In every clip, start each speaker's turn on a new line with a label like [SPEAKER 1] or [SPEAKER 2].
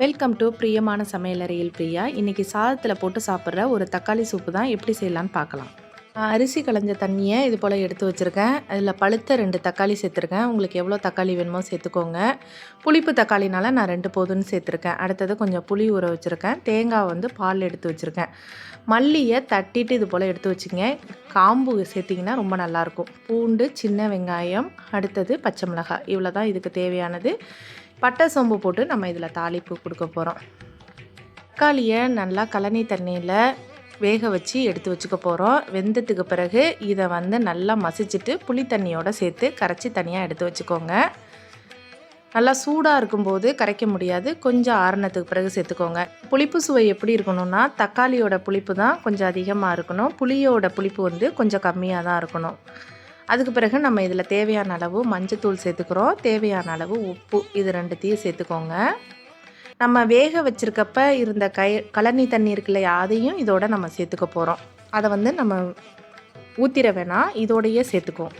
[SPEAKER 1] Welcome to பிரியமான சமையலறையில் பிரியா. இன்றைக்கி சாதத்தில் போட்டு சாப்பிட்ற ஒரு தக்காளி சூப்பு தான் எப்படி செய்யலான்னு பார்க்கலாம். அரிசி களைஞ்ச தண்ணியை இது போல் எடுத்து வச்சுருக்கேன். அதில் பழுத்த ரெண்டு தக்காளி சேர்த்துருக்கேன். உங்களுக்கு எவ்வளோ தக்காளி வேணுமோ சேர்த்துக்கோங்க. புளிப்பு தக்காளினால நான் ரெண்டு போதும்னு சேர்த்துருக்கேன். அடுத்தது கொஞ்சம் புளி ஊற வச்சுருக்கேன். தேங்காய் வந்து பால் எடுத்து வச்சுருக்கேன். மல்லியை தட்டிட்டு இது போல் எடுத்து வச்சுங்க. காம்பு சேர்த்திங்கன்னா ரொம்ப நல்லாயிருக்கும். பூண்டு சின்ன வெங்காயம் அடுத்தது பச்சை மிளகாய். இவ்வளோ தான் இதுக்கு தேவையானது. பட்டை சோம்பு போட்டு நம்ம இதில் தாளிப்பு கொடுக்க போகிறோம். தக்காளியை நல்லா கழனி தண்ணியில் வேக வச்சு எடுத்து வச்சுக்க போகிறோம் வெந்ததுக்கு பிறகு இதை வந்து நல்லா மசிச்சுட்டு புளி தண்ணியோடு சேர்த்து கரைச்சி தனியாக எடுத்து வச்சுக்கோங்க. நல்லா சூடாக இருக்கும்போது கரைக்க முடியாது. கொஞ்சம் ஆறுனத்துக்கு பிறகு சேர்த்துக்கோங்க. புளிப்பு சுவை எப்படி இருக்கணும்னா தக்காளியோட புளிப்பு தான் கொஞ்சம் அதிகமாக இருக்கணும். புளியோட புளிப்பு வந்து கொஞ்சம் கம்மியாக தான் இருக்கணும். அதுக்கு பிறகு நம்ம இதில் தேவையான அளவு மஞ்சத்தூள் சேர்த்துக்கிறோம். தேவையான அளவு உப்பு இது ரெண்டுத்தையும் சேர்த்துக்கோங்க. நம்ம வேக வச்சுருக்கப்ப இருந்த கை கழனி தண்ணி இருக்கு இல்லையா அதையும் இதோட நம்ம சேர்த்துக்க போகிறோம் அதை வந்து நம்ம ஊற்றிட வேணாம் இதோடையே சேர்த்துக்குவோம்.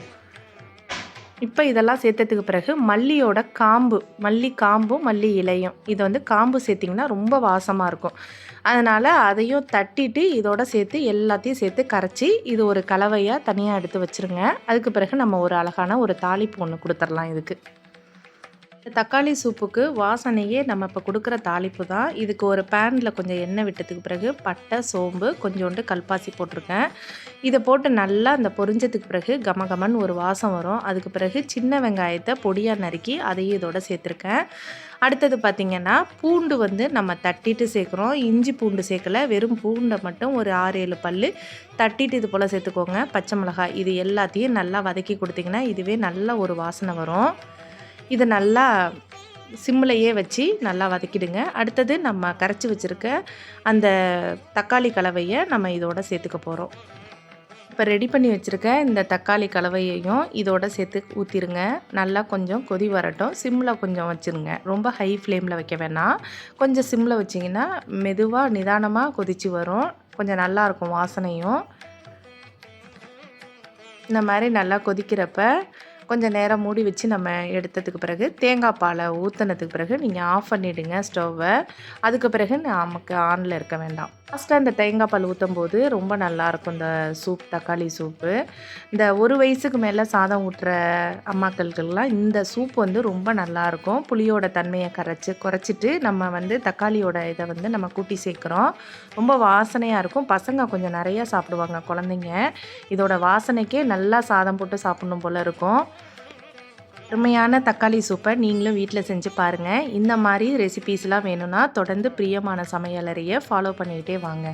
[SPEAKER 1] இப்போ இதெல்லாம் சேர்த்ததுக்கு பிறகு மல்லியோட காம்பு மல்லி காம்பும் மல்லி இலையும். இதை வந்து காம்பு சேர்த்திங்கன்னா ரொம்ப வாசமாக இருக்கும். அதனால் அதையும் தட்டிட்டு இதோட சேர்த்து எல்லாத்தையும் சேர்த்து கரைச்சி இது ஒரு கலவையாக தனியாக எடுத்து வச்சுருங்க. அதுக்கு பிறகு நம்ம ஒரு அழகான ஒரு தாளிப்பு ஒன்று கொடுத்துடலாம் இதுக்கு. தக்காளி சூப்புக்கு வாசனையே நம்ம இப்போ கொடுக்குற தாளிப்பு தான். இதுக்கு ஒரு பேனில் கொஞ்சம் எண்ணெய் விட்டதுக்கு பிறகு பட்டை சோம்பு கொஞ்சோண்டு கல்பாசி போட்டிருக்கேன். இதை போட்டு நல்லா அந்த பொரிஞ்சதுக்கு பிறகு கமகமன் ஒரு வாசம் வரும். அதுக்கு பிறகு சின்ன வெங்காயத்தை பொடியாக நறுக்கி அதையும் இதோட சேர்த்துருக்கேன். அடுத்தது பார்த்திங்கன்னா பூண்டு வந்து நம்ம தட்டிட்டு சேர்க்குறோம். இஞ்சி பூண்டு சேர்க்கல. வெறும் பூண்டை மட்டும் ஒரு ஆறு ஏழு பல் தட்டிட்டு இது போல் சேர்த்துக்கோங்க. பச்சை மிளகாய் இது எல்லாத்தையும் நல்லா வதக்கி கொடுத்திங்கன்னா இதுவே நல்ல ஒரு வாசனை வரும். இதை நல்லா சிம்மிலையே வச்சு நல்லா வதக்கிடுங்க. அடுத்தது நம்ம கரைச்சி வச்சுருக்க அந்த தக்காளி கலவையை நம்ம இதோட சேர்த்துக்க போகிறோம் இப்போ ரெடி பண்ணி வச்சுருக்க இந்த தக்காளி கலவையையும் இதோட சேர்த்து ஊற்றிடுங்க நல்லா கொஞ்சம் கொதி வரட்டும். சிம்மில் கொஞ்சம் வச்சுருங்க. ரொம்ப ஹை ஃப்ளேமில் வைக்க வேணாம். கொஞ்சம் சிம்மில் வச்சிங்கன்னா மெதுவாக நிதானமாக கொதித்து வரும். கொஞ்சம் நல்லாயிருக்கும் வாசனையும். இந்த மாதிரி நல்லா கொதிக்கிறப்ப கொஞ்சம் நேரம் மூடி வச்சு நம்ம எடுத்ததுக்கு பிறகு தேங்காய் பாலை ஊற்றினதுக்கு பிறகு நீங்கள் ஆஃப் பண்ணிவிடுங்க ஸ்டவ்வை. அதுக்கு பிறகு நமக்கு ஆனில் இருக்க வேண்டாம். ஃபஸ்ட்டு அந்த தேங்காய் பால் ஊற்றும் போது ரொம்ப நல்லாயிருக்கும் இந்த சூப் தக்காளி சூப்பு. இந்த ஒரு வயசுக்கு மேலே சாதம் ஊட்டுற அம்மாக்களுக்கெல்லாம் இந்த சூப் வந்து ரொம்ப நல்லாயிருக்கும் புளியோட தன்மையை கரைச்சி குறைச்சிட்டு நம்ம வந்து தக்காளியோட இதை வந்து நம்ம கூட்டி சேர்க்குறோம். ரொம்ப வாசனையாக இருக்கும். பசங்க கொஞ்சம் நிறையா சாப்பிடுவாங்க குழந்தைங்க. இதோட வாசனைக்கே நல்லா சாதம் போட்டு சாப்பிட்ணும் போல் இருக்கும். அருமையான தக்காளி சூப்பை நீங்களும் வீட்டில் செஞ்சு பாருங்கள் இந்த மாதிரி ரெசிபீஸ்லாம் வேணும்னா தொடர்ந்து பிரியமான சமையலறையை ஃபாலோ பண்ணிக்கிட்டே வாங்க.